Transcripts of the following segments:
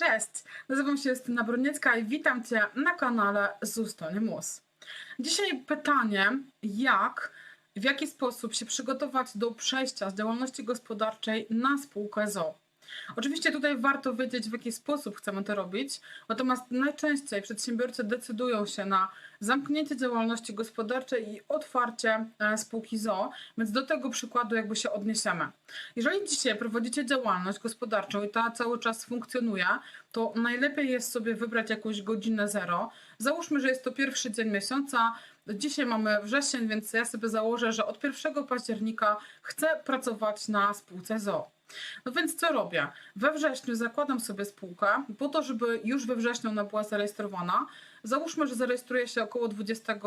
Cześć, nazywam się Justyna Bruniecka i witam Cię na kanale Zustonie Mus. Dzisiaj pytanie, jak, w jaki sposób się przygotować do przejścia z działalności gospodarczej na spółkę ZO. Oczywiście tutaj warto wiedzieć, w jaki sposób chcemy to robić, natomiast najczęściej przedsiębiorcy decydują się na zamknięcie działalności gospodarczej i otwarcie e, spółki ZO, więc do tego przykładu jakby się odniesiemy. Jeżeli dzisiaj prowadzicie działalność gospodarczą i ta cały czas funkcjonuje, to najlepiej jest sobie wybrać jakąś godzinę zero. Załóżmy, że jest to pierwszy dzień miesiąca. Dzisiaj mamy wrzesień, więc ja sobie założę, że od 1 października chcę pracować na spółce ZO. No więc co robię? We wrześniu zakładam sobie spółkę po to, żeby już we wrześniu ona była zarejestrowana. Załóżmy, że zarejestruję się około 20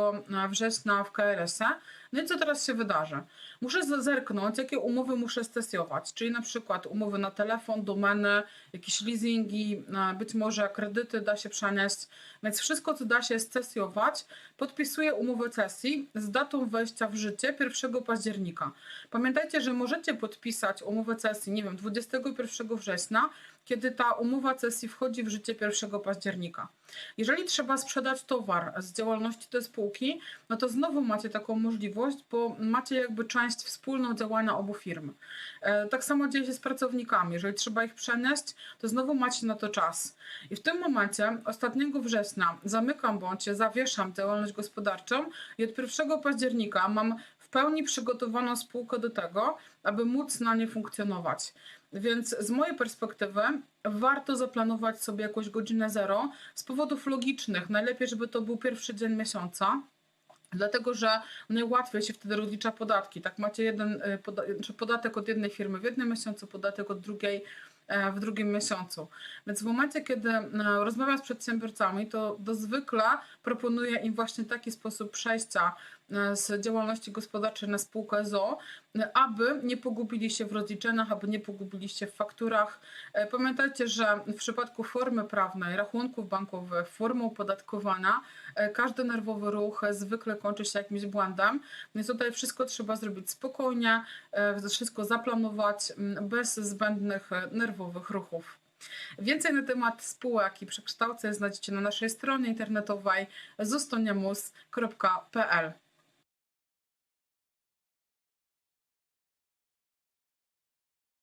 września w KRS-ie. No i co teraz się wydarzy? Muszę zerknąć, jakie umowy muszę stesjować, czyli na przykład umowy na telefon, domeny, jakieś leasingi, e, być może kredyty da się przenieść, więc wszystko, co da się stesjować, podpisuję umowę cesji z datą wejścia w życie 1 października. Pamiętajcie, że możecie podpisać umowę cesji, nie wiem, 21 września, kiedy ta umowa cesji wchodzi w życie 1 października. Jeżeli trzeba sprzedać towar z działalności tej spółki, no to znowu macie taką możliwość, bo macie jakby część wspólną działania obu firm. E, Tak samo dzieje się z pracownikami. Jeżeli trzeba ich przenieść, to znowu macie na to czas. I w tym momencie, ostatniego września, zamykam bądź zawieszam działalność gospodarczą i od 1 października mam pełni przygotowaną spółkę do tego, aby móc na nie funkcjonować. Więc z mojej perspektywy warto zaplanować sobie jakąś godzinę zero z powodów logicznych. Najlepiej, żeby to był pierwszy dzień miesiąca. Dlatego, że najłatwiej się wtedy rozlicza podatki. Tak macie jeden y, poda- czy podatek od jednej firmy w jednym miesiącu, podatek od drugiej w drugim miesiącu. Więc w momencie, kiedy e, rozmawiam z przedsiębiorcami, to, to zwykle proponuję im właśnie taki sposób przejścia e, z działalności gospodarczej na spółkę ZO, e, aby nie pogubili się w rozliczeniach, aby nie pogubili się w fakturach. E, Pamiętajcie, że w przypadku formy prawnej, rachunków bankowych, formy opodatkowania, e, każdy nerwowy ruch zwykle kończy się jakimś błędem, więc tutaj wszystko trzeba zrobić spokojnie, e, wszystko zaplanować bez zbędnych nerwowych ruchów. Więcej na temat spółek i przekształceń znajdziecie na naszej stronie internetowej zustoniamus.pl.